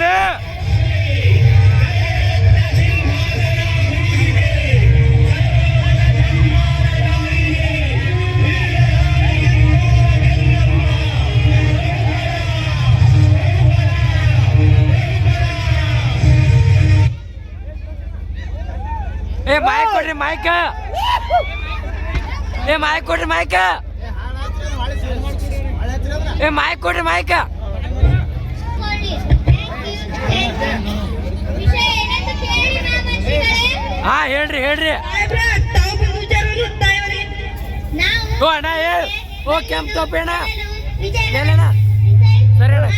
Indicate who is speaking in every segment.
Speaker 1: ಇದ್ದಾನೆ ಏ ಮಾಯಕ್ ಕೊಡ್ರಿ ಮಾಯ್ಕ ಏ ಮಾಯಕ್ ಕೊಡ್ರಿ ಮಾಯ್ಕ ಏ ಮಾಯಕ್ ಕೊಡ್ರಿ ಮಾಯ್ಕ ಹಾ ಹೇಳ್ರಿ ಹೇಳ್ರಿ. ಓ, ಅಣ್ಣ ಹೇಳ ಓ, ಕೆಂಪ್ ತೋಪಿ
Speaker 2: ಅಣ್ಣ.
Speaker 1: ಏನಣ್ಣ ಸರಿ ಅಣ್ಣ.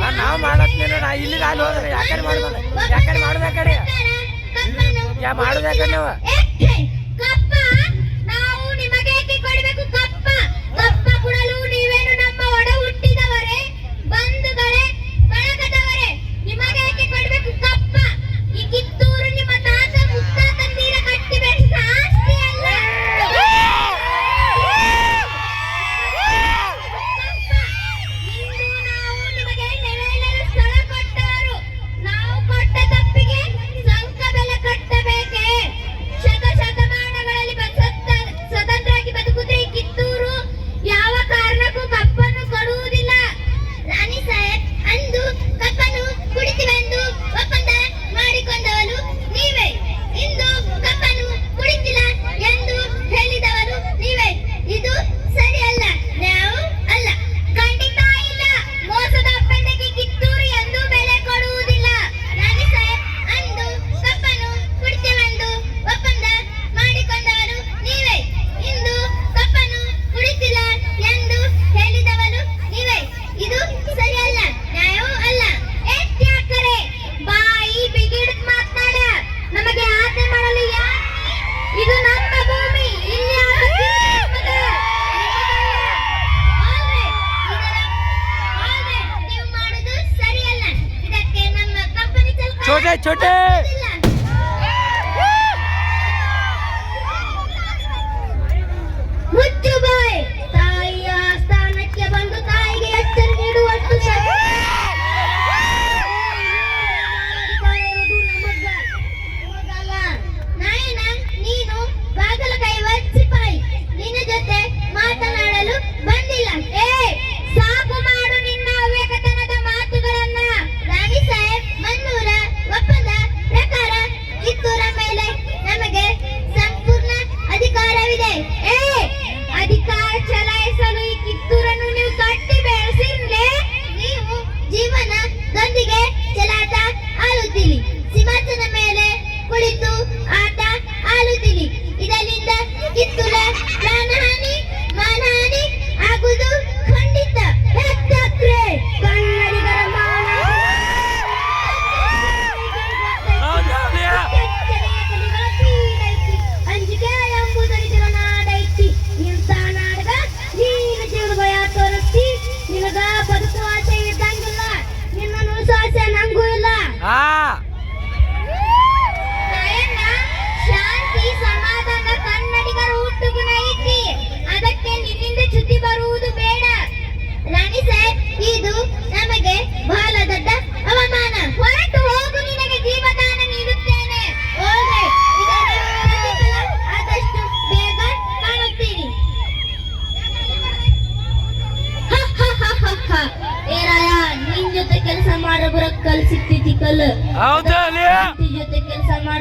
Speaker 1: ಹಾ ನಾವು ಮಾಡತ್ನೇನ ಅಣ್ಣ. ಇಲ್ಲಿ ಅಲ್ಲಿ ಹೋದ್ರೆ ಯಾಕಡೆ ಮಾಡ್ಬೋದ ಯಾಕಡೆ ಮಾಡ್ಬೇಕಡೆ ಯಾ ಮಾಡ್ಬೇಕ ನೀವು?
Speaker 2: beauty.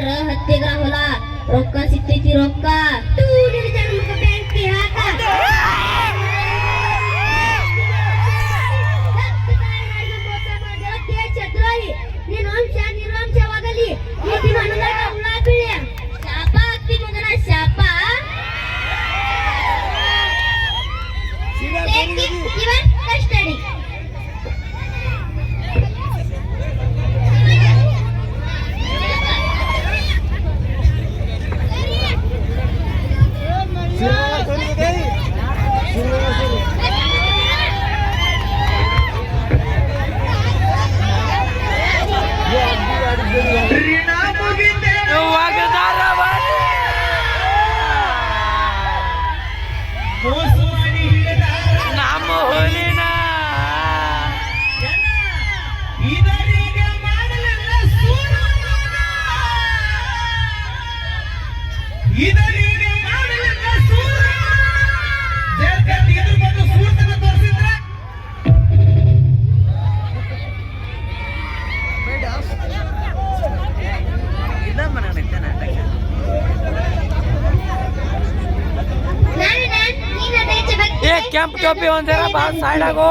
Speaker 2: ಮಾಡ್ರ ಹತ್ತಿಗ ಹೊಲ. ರೊಕ್ಕ ಸಿಗ್ತೈತಿ ರೊಕ್ಕ. ನೀನು ಅಂಶ ನಿರ್ವಂಶವಾಗಲಿ
Speaker 1: ಕೆಂಪ್ ಟೋಪಿ ಒಂದರ ಬಾ ಸೈಡ್ ಆಗು.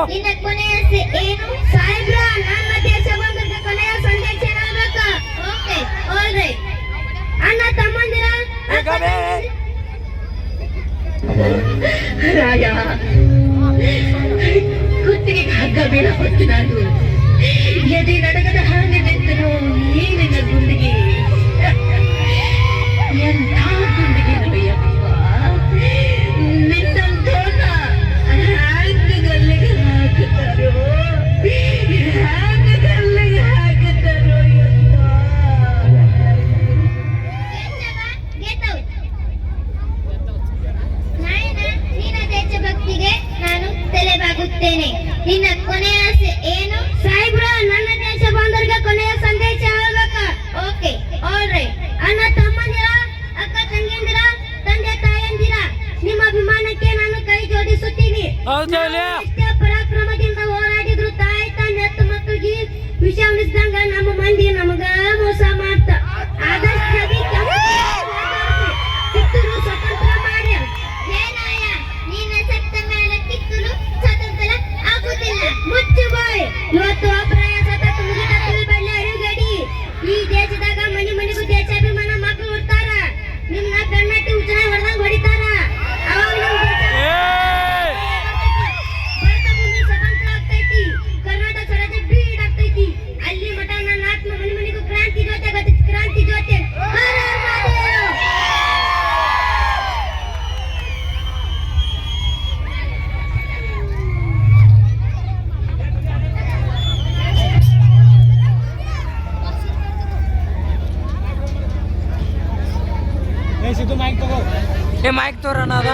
Speaker 3: ರಾಯ. ಕುತ್ತಿಗೆ ಹಗ್ಗ ಬೀಳ ಹೊತ್ತು ನಾನು. ಎದೆ ನಡಗದ ಹಾಗೆ ನಿಂತನು ಏನಿನ ಗುಂಡಿಗೆ. ಎಂಥ
Speaker 2: ತಲೆಬಾಗುತ್ತೇನೆ ನಿನ್ನ ಕೊನೆಯ ಆಸೆ ಏನು? ಸಾಹೇಬ್ರ ನನ್ನ ದೇಶ ಬಾಂಧವರಿಗೆ ಕೊನೆಯ ಸಂದೇಶ ಹೇಳ್ಬೇಕ? ಓಕೆ ಆಲ್ ರೈಟ್ ಅಣ್ಣ ತಮ್ಮಂದಿರ ಅಕ್ಕ ತಂಗಿಯಂದಿರ ತಂದೆ ತಾಯಂದಿರ ನಿಮ್ಮ ಅಭಿಮಾನಕ್ಕೆ ನಾನು ಕೈ ಜೋಡಿಸುತ್ತೀನಿ. ಎಷ್ಟೇ ಪರಾಕ್ರಮದಿಂದ ಹೋರಾಡಿದ್ರು ತಾಯಿ ತಂದೆ ಹೆತ್ತ ಮಕ್ಕಳಿಗೆ ವಿಷ ಉಳಿಸಿದಂಗ ನಮ್ಮ ಮಂದಿ ನಮಗ
Speaker 1: ಏ ಮೈಕ್ ತೋರಣ ಅದ.